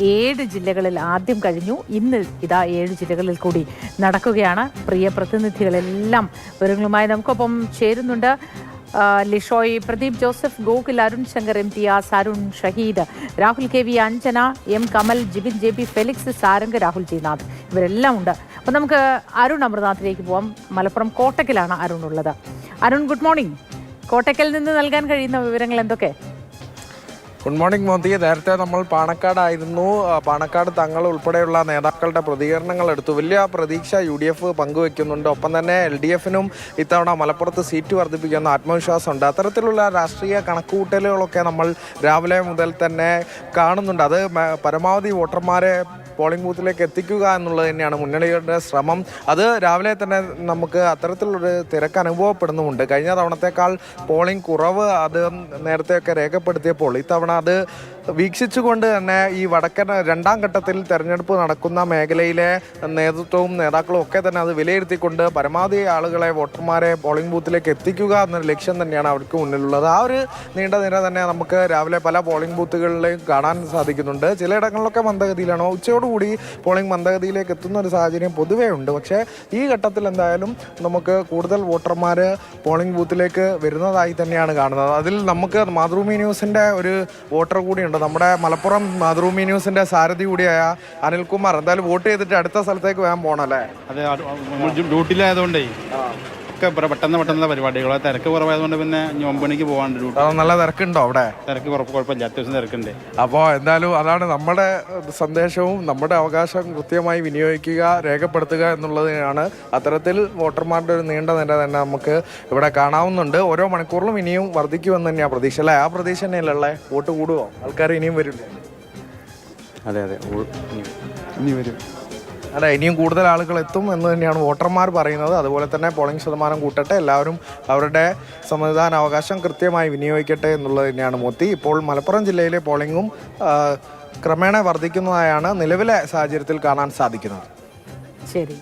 ഏഴ് ജില്ലകളിൽ ആദ്യം കഴിഞ്ഞു. ഇന്ന് ഇതാ ഏഴ് ജില്ലകളിൽ കൂടി നടക്കുകയാണ്. പ്രിയ പ്രതിനിധികളെല്ലാം വിവരങ്ങളുമായി നമുക്കൊപ്പം ചേരുന്നുണ്ട്. Lishoy Pradeep Joseph Gokul Arun Shankar M as Arun Shaheed Rahul K V Anjana M Kamal Jibin J P Felix Sarang Rahul G Nath ഇവരെല്ലാം ഉണ്ട്. അപ്പം നമുക്ക് അരുൺ അമൃനാഥിലേക്ക് പോവാം. മലപ്പുറം കോട്ടക്കലാണ് അരുൺ ഉള്ളത്. അരുൺ ഗുഡ് മോർണിംഗ് കോട്ടക്കൽ നിന്ന് നൽകാൻ കഴിയുന്ന വിവരങ്ങൾ എന്തൊക്കെ? Good morning Modi. നേരത്തെ നമ്മൾ പാണക്കാടായിരുന്നു. പാണക്കാട് തങ്ങൾ ഉൾപ്പെടെയുള്ള നേതാക്കളുടെ പ്രതികരണങ്ങൾ എടുത്തു. വലിയ പ്രതീക്ഷ യു ഡി എഫ് പങ്കുവെക്കുന്നുണ്ട്. ഒപ്പം തന്നെ എൽ ഡി എഫിനും ഇത്തവണ മലപ്പുറത്ത് സീറ്റ് വർദ്ധിപ്പിക്കുന്ന ആത്മവിശ്വാസമുണ്ട്. അത്തരത്തിലുള്ള രാഷ്ട്രീയ കണക്കുകൂട്ടലുകളൊക്കെ നമ്മൾ രാവിലെ മുതൽ തന്നെ കാണുന്നുണ്ട്. അത് പരമാവധി വോട്ടർമാരെ പോളിംഗ് ബൂത്തിലേക്ക് എത്തിക്കുക എന്നുള്ളത് തന്നെയാണ് മുന്നണികളുടെ ശ്രമം. അത് രാവിലെ തന്നെ നമുക്ക് അത്തരത്തിലൊരു തിരക്ക് അനുഭവപ്പെടുന്നുമുണ്ട്. കഴിഞ്ഞ തവണത്തേക്കാൾ പോളിംഗ് കുറവ് അത് നേരത്തെയൊക്കെ രേഖപ്പെടുത്തിയപ്പോൾ ഇത്തവണ അത് വീക്ഷിച്ചുകൊണ്ട് തന്നെ ഈ വടക്കൻ രണ്ടാം ഘട്ടത്തിൽ തെരഞ്ഞെടുപ്പ് നടക്കുന്ന മേഖലയിലെ നേതൃത്വവും നേതാക്കളും ഒക്കെ തന്നെ അത് വിലയിരുത്തിക്കൊണ്ട് പരമാവധി ആളുകളെ വോട്ടർമാരെ പോളിംഗ് ബൂത്തിലേക്ക് എത്തിക്കുക എന്നൊരു ലക്ഷ്യം തന്നെയാണ് അവർക്ക് മുന്നിലുള്ളത്. ആ ഒരു നീണ്ട നിര തന്നെ നമുക്ക് രാവിലെ പല പോളിംഗ് ബൂത്തുകളിലും കാണാൻ സാധിക്കുന്നുണ്ട്. ചിലയിടങ്ങളിലൊക്കെ മന്ദഗതിയിലാണ്. ഉച്ചയോടുകൂടി പോളിംഗ് മന്ദഗതിയിലേക്ക് എത്തുന്ന ഒരു സാഹചര്യം പൊതുവേ ഉണ്ട്. പക്ഷേ ഈ ഘട്ടത്തിൽ എന്തായാലും നമുക്ക് കൂടുതൽ വോട്ടർമാർ പോളിംഗ് ബൂത്തിലേക്ക് വരുന്നതായി തന്നെയാണ് കാണുന്നത്. അതിൽ നമുക്ക് മാതൃഭൂമി ന്യൂസിന്റെ ഒരു വോട്ടർ കൂടിയുണ്ട് നമ്മുടെ മലപ്പുറം മാതൃഭൂമി ന്യൂസിന്റെ സാരഥി കൂടിയായ അനിൽകുമാർ. എന്തായാലും വോട്ട് ചെയ്തിട്ട് അടുത്ത സ്ഥലത്തേക്ക് വേഗം പോകണല്ലേ അതെ ഡ്യൂട്ടിയിലായതുകൊണ്ടേ. ഒക്കെ പ്ര- പെട്ടെന്ന് പെട്ടെന്ന് പരിപാടികൾ തിരക്ക് കുറവായതുകൊണ്ട് പിന്നെ ഒമ്പണിക്ക് പോകാണ്ട് അത് നല്ല തിരക്കുണ്ടോ അവിടെ? തിരക്ക് കുഴപ്പമില്ല. അത്യാവശ്യം തിരക്കുണ്ട്. അപ്പോൾ എന്തായാലും അതാണ് നമ്മുടെ സന്ദേശവും നമ്മുടെ അവകാശം കൃത്യമായി വിനിയോഗിക്കുക രേഖപ്പെടുത്തുക എന്നുള്ളതിനാണ് അത്തരത്തിൽ വോട്ടർമാരുടെ ഒരു നീണ്ട നിര തന്നെ നമുക്ക് ഇവിടെ കാണാവുന്നുണ്ട്. ഓരോ മണിക്കൂറിലും ഇനിയും വർദ്ധിക്കുമെന്ന് തന്നെയാണ് പ്രതീക്ഷ. അല്ലേ? ആ പ്രതീക്ഷ തന്നെയല്ലേ വോട്ട് കൂടുമോ ആൾക്കാർ ഇനിയും വരില്ലേ അതെ അതെ. ഇനി വരും. അല്ല ഇനിയും കൂടുതൽ ആളുകൾ എത്തും എന്ന് തന്നെയാണ് വോട്ടർമാർ പറയുന്നത്. അതുപോലെ തന്നെ പോളിംഗ് ശതമാനം കൂട്ടട്ടെ എല്ലാവരും അവരുടെ സമ്മതിദാന അവകാശം കൃത്യമായി വിനിയോഗിക്കട്ടെ എന്നുള്ളത് തന്നെയാണ് മോത്തി. ഇപ്പോൾ മലപ്പുറം ജില്ലയിലെ പോളിംഗും ക്രമേണ വർദ്ധിക്കുന്നതായാണ് നിലവിലെ സാഹചര്യത്തിൽ കാണാൻ സാധിക്കുന്നത്. ശരി.